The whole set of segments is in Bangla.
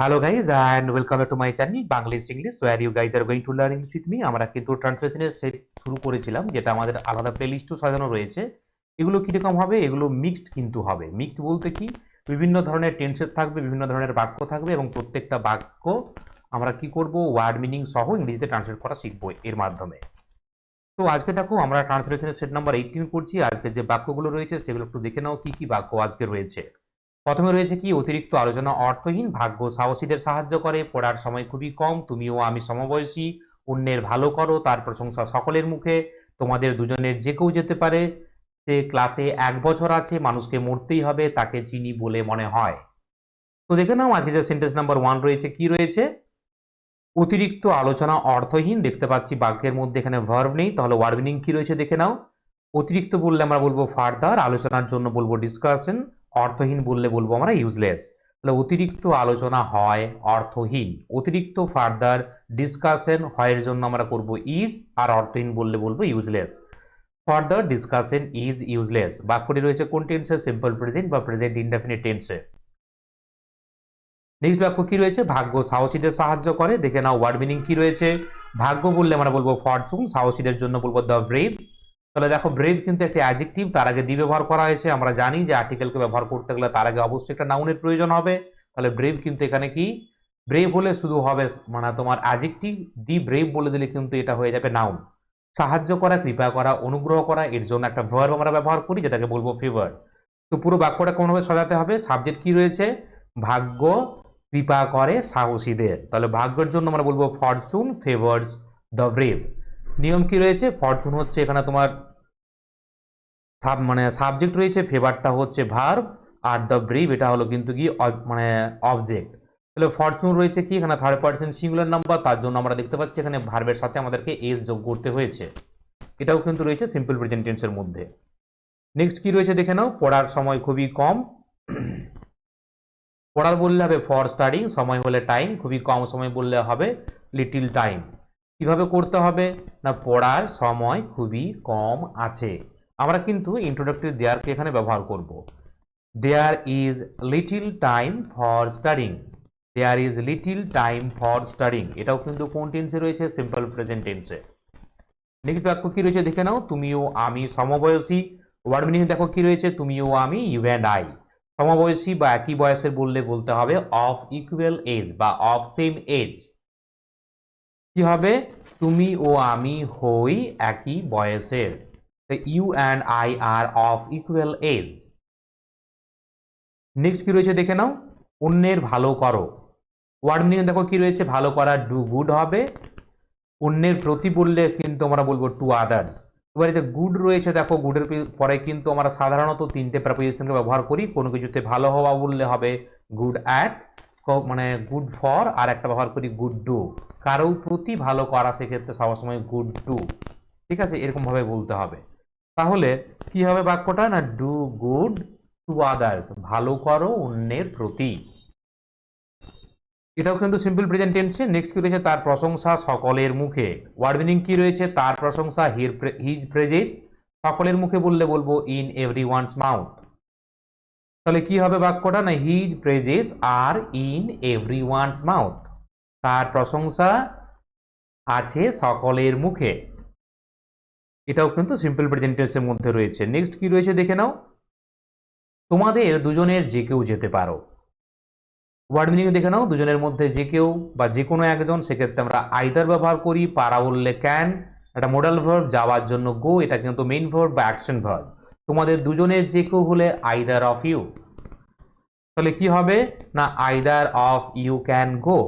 Hello, guys, and welcome to my channel, Bangladesh English, where you guys are going to learn English with me. আমরা কিন্তু ট্রান্সলেশনের সেট শুরু করেছিলাম, যেটা আমাদের আলাদা প্লেলিস্টও সাজানো রয়েছে। এগুলো কীরকম হবে? এগুলো মিক্সড কিন্তু হবে। মিক্সড বলতে কি? বিভিন্ন ধরনের টেন্সের থাকবে, বিভিন্ন ধরনের বাক্য থাকবে, এবং প্রত্যেকটা বাক্য আমরা কি করব? ওয়ার্ড মিনিং সহ ইংরেজিতে ট্রান্সলেট করা শিখব এর মাধ্যমে। তো আজকে দেখো, আমরা ট্রান্সলেশনের সেট নাম্বার এইটিন করছি। আজকে যে বাক্যগুলো রয়েছে, সেগুলো একটু দেখে নাও, কি কি বাক্য আজকে রয়েছে। প্রথমে রয়েছে কি, অতিরিক্ত আলোচনা অর্থহীন, ভাগ্য সাহসীদের সাহায্য করে, পড়ার সময় খুবই কম, তুমিও আমি সমবয়সী, অন্যের ভালো করো, তার প্রশংসা সকলের মুখে, তোমাদের দুজনের যে কেউ যেতে পারে, সে ক্লাসে এক বছর আছে, মানুষকে মরতেই হবে, তাকে চিনি বলে মনে হয়। তো দেখে নাও আজকে যে সেন্টেন্স নাম্বার ওয়ান রয়েছে, কি রয়েছে? অতিরিক্ত আলোচনা অর্থহীন, দেখতে পাচ্ছি বাক্যের মধ্যে এখানে ভার্ব নেই, তাহলে ওয়ার্ড মিনিং কি রয়েছে দেখে নাও। অতিরিক্ত বললে আমরা বলব ফার্দার আলোচনার জন্য বলব ডিসকাশন অর্থহীন বললে বলব আমরা ইউজলেস তাহলে অতিরিক্ত আলোচনা হয় অর্থহীন। অতিরিক্ত ফার্দার ডিসকাশন হয়ের জন্য আমরা করব ইজ আর অর্থহীন বললে বলব useless further discussion is useless বাক্যটি রয়েছে কোন টেন্সে সিম্পল প্রেজেন্ট বা প্রেজেন্ট ইনডেফিনিট টেন্সে নেক্সট বাক্য কি রয়েছে? ভাগ্য সাহসীদের সাহায্য করে। দেখে নাও ওয়ার্ড মিনিং কি রয়েছে? ভাগ্য বললে আমরা বলব ফরচুন সাহসীদের জন্য বলব দ্য ব্রেভ তাহলে দেখো ব্রেভ কিন্তু একটি অ্যাজেক্টিভ তার আগে দি ব্যবহার করা হয়েছে। আমরা জানি যে আর্টিকেলকে ব্যবহার করতে গেলে তার আগে অবশ্যই একটা নাউনের প্রয়োজন হবে। তাহলে ব্রেভ কিন্তু এখানে কি? ব্রেভ হলে শুধু হবে মানে তোমার অ্যাজেক্টিভ দি ব্রেভ বলে দিলে কিন্তু এটা হয়ে যাবে নাউন সাহায্য করা, কৃপা করা, অনুগ্রহ করা, এর জন্য একটা ভার্ব আমরা ব্যবহার করি, যেটাকে বলব ফেভার তো পুরো বাক্যটা কোনোভাবে সাজাতে হবে? সাবজেক্ট কি রয়েছে? ভাগ্য, কৃপা করে সাহসীদের তাহলে ভাগ্যের জন্য আমরা বলব ফরচুন ফেভার্স দ্য ব্রেভ নিয়ম কি রয়েছে? ফরচুন হচ্ছে এখানে তোমার সাব মানে সাবজেক্ট রয়েছে ফেভারটা হচ্ছে ভার্ব আর দ্য ব্রিভ এটা হলো কিন্তু কি মানে অবজেক্ট তাহলে ফরচুন রয়েছে কি, এখানে থার্ড পার্সেন্ট সিঙ্গুলার নাম্বার তার জন্য আমরা দেখতে পাচ্ছি এখানে ভার্বের সাথে আমাদেরকে এস যোগ করতে হয়েছে। এটাও কিন্তু রয়েছে সিম্পল প্রেজেন্ট টেন্সের মধ্যে। নেক্সট কি রয়েছে দেখে নাও, পড়ার সময় খুবই কম। পড়ার বললে হবে ফর স্টাডিং সময় হলে টাইম খুবই কম সময় বললে হবে লিটিল টাইম কীভাবে করতে হবে? না, পড়ার সময় খুবই কম আছে। আমরা কিন্তু ইন্ট্রোডাক্টরি দেয়ারকে এখানে ব্যবহার করব। There is little time for studying there is little time for studying এটাও কিন্তু কোন টেন্সে রয়েছে? সিম্পল প্রেজেন্ট টেন্সে নেক্সট বাক্য কি রয়েছে দেখে নাও? তুমিও আমি সমবয়সী। ওয়ার্ড মিনিং দেখো কি রয়েছে? তুমিও আমি ইউ অ্যান্ড আই সমবয়সী বা একই বয়সের বললে বলতে হবে অফ ইকুয়াল এজ বা অফ সেম এজ কি হবে? তুমি ও আমি হই একই বয়সের। You and I are of equal age next কি রয়েছে দেখে নাও? অন্যের ভালো করো। ওয়ার্ড মিনিং দেখো কি রয়েছে? ভালো করা ডু গুড হবে। অন্যের প্রতি বললে কিন্তু আমরা বলব টু আদার্স এবারে যে গুড রয়েছে, দেখো গুডের পরে কিন্তু আমরা সাধারণত তিনটে প্রেপোজিশনকে ব্যবহার করি। কোনো কিছুতে ভালো হওয়া বললে হবে গুড অ্যাট মানে গুড ফর আর একটা ব্যবহার করি গুড ডু কারও প্রতি ভালো করা সেক্ষেত্রে সবসময় গুড ডু ঠিক আছে? এরকমভাবে বলতে হবে। তাহলে কি হবে বাক্যটা? না ডু গুড টু আদার্স ভালো করো অন্যের প্রতি। এটাও কিন্তু সিম্পল প্রেজেন্ট টেন্সে নেক্সট কি রয়েছে? তার প্রশংসা সকলের মুখে। ওয়ার্ড মিনিং কি রয়েছে? তার প্রশংসা হির হিজ প্রেজেস সকলের মুখে বললে বলব ইন এভরি ওয়ানস মাউথ তাহলে কি হবে বাক্যটা? না his praises are in every one's mouth তার প্রশংসা আছে সকলের মুখে। এটাও কিন্তু সিম্পল প্রেজেন্ট টেন্সের মধ্যে রয়েছে। নেক্সট কি রয়েছে দেখে নাও। তোমাদের দুজনের যে কেউ যেতে পারো। ওয়ার্ড মিনিং দেখে নাও, দুজনের মধ্যে যে কেউ বা যে কোনো একজন, সেক্ষেত্রে আমরা আইদার ব্যবহার করি, পারা বললে ক্যান একটা মোডাল ভার্ব যাওয়ার জন্য গো এটা কিন্তু মেইন ভার্ব বা অ্যাকশন ভার্ব তোমাদের দুজনের যে কেউ হলে আইদার অফ ইউ তাহলে কি হবে? না either of you can go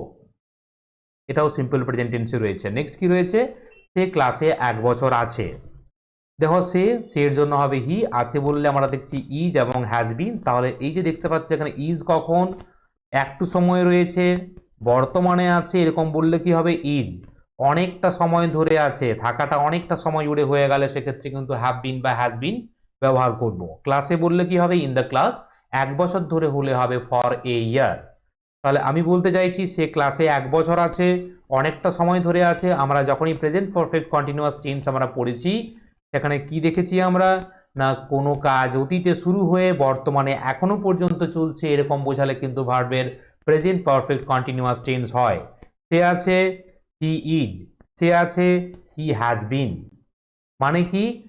এটাও সিম্পল প্রেজেন্ট টেন্সে রয়েছে। নেক্সট কি রয়েছে? সে ক্লাসে এক বছর আছে। দেখো, সে, সের জন্য হবে হি আছে বললে আমরা দেখছি ইজ এবং হ্যাজ বিন তাহলে এই যে দেখতে পাচ্ছি, এখানে ইজ কখন? একটু সময় রয়েছে, বর্তমানে আছে, এরকম বললে কি হবে? ইজ অনেকটা সময় ধরে আছে, থাকাটা অনেকটা সময় জুড়ে হয়ে গেলে সেক্ষেত্রে কিন্তু হ্যাভ বিন বা হ্যাজ বিন ব্যবহার করব। ক্লাসে বললে কি হবে? ইন দ্য ক্লাস এক বছর ধরে হলে হবে ফর এ ইয়ার তাহলে আমি বলতে চাইছি, সে ক্লাসে এক বছর আছে, অনেকটা সময় ধরে আছে, আমরা যখনই প্রেজেন্ট পারফেক্ট কন্টিনিউয়াস টেন্স আমরা পড়েছি সেখানে কি দেখেছি আমরা? না, কোনো কাজ অতীতে শুরু হয়ে বর্তমানে এখনও পর্যন্ত চলছে এরকম বোঝালে কিন্তু ভার্বের প্রেজেন্ট পারফেক্ট কন্টিনিউয়াস টেন্স হয়। সে আছে, হি ইজ। সে আছে, হি হ্যাজ বিন। মানে কি?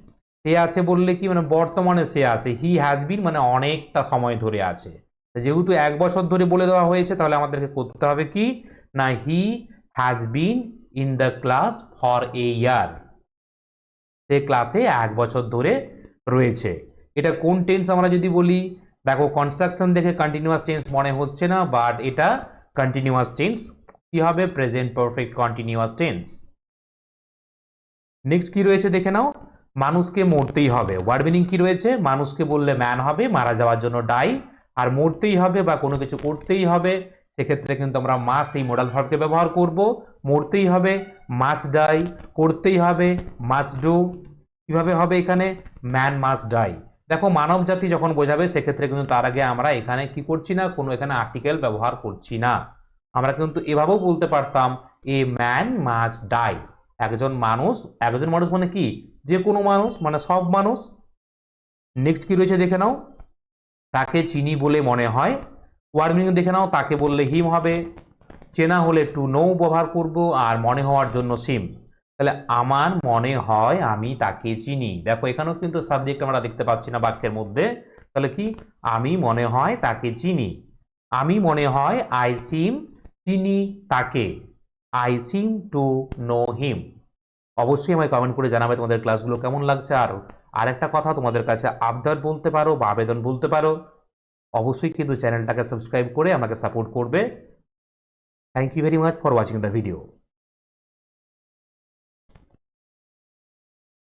সে আছে বললে কি? মানে বর্তমানে সে আছে। হি হ্যাজ বিন মানে অনেকটা সময় ধরে আছে। যেহেতু এক বছর ধরে বলে দেওয়া হয়েছে, তাহলে আমাদেরকে করতে হবে কি? না, he has been in the class for a year. সে ক্লাসে এক বছর ধরে রয়েছে। এটা কোন টেন্স আমরা যদি বলি? দেখো কনস্ট্রাকশন দেখে কন্টিনিউয়াস টেন্স মনে হচ্ছে না বাট এটা কন্টিনিউয়াস টেন্স কি হবে? Present perfect continuous tense next কি রয়েছে দেখে নাও? মানুষকে মরতেই হবে। ওয়ার্ড মিনিং কি রয়েছে? মানুষকে বললে ম্যান হবে, মারা যাওয়ার জন্য ডাই আর মরতেই হবে বা কোনো কিছু করতেই হবে। সেক্ষেত্রে কিন্তু আমরা মাস্ট এই মোডাল ভার্বকে ব্যবহার করব। মরতেই হবে মাছ ডাই করতেই হবে মাছ ডু কীভাবে হবে এখানে? ম্যান মাছ ডাই দেখো মানব জাতি যখন বোঝাবে, সেক্ষেত্রে কিন্তু তার আগে আমরা এখানে কি করছি না, কোনো এখানে আর্টিকেল ব্যবহার করছি না। আমরা কিন্তু এভাবেও বলতে পারতাম এ ম্যান মাছ ডাই একজন মানুষ একজন মানুষ মানে কি? যে কোনো মানুষ মানে সব মানুষ। নেক্সট কি রয়েছে দেখে নাও। তাকে চিনি বলে মনে হয় ওয়ার্ড মিনিং দেখে নাও, তাকে বললে হিম হবে। চেনা হলে টু নো ব্যবহার করব আর মনে হওয়ার জন্য সিম। তাহলে আমার মনে হয় আমি তাকে চিনি। দেখো, এখানেও কিন্তু সাবজেক্ট আমরা দেখতে পাচ্ছি না বাক্যের মধ্যে। তাহলে কি? আমি মনে হয় তাকে চিনি। আমি মনে হয় আই সিম চিনি তাকে। I seem to know him অবশ্যই আমায় কমেন্ট করে জানাবে তোমাদের ক্লাসগুলো কেমন লাগছে। আর আরেকটা কথা তোমাদের কাছে আবদার বলতে পারো বা আবেদন বলতে পারো। অবশ্যই কিন্তু চ্যানেলটাকে সাবস্ক্রাইব করে আমাকে সাপোর্ট করবে। Thank you very much for watching the video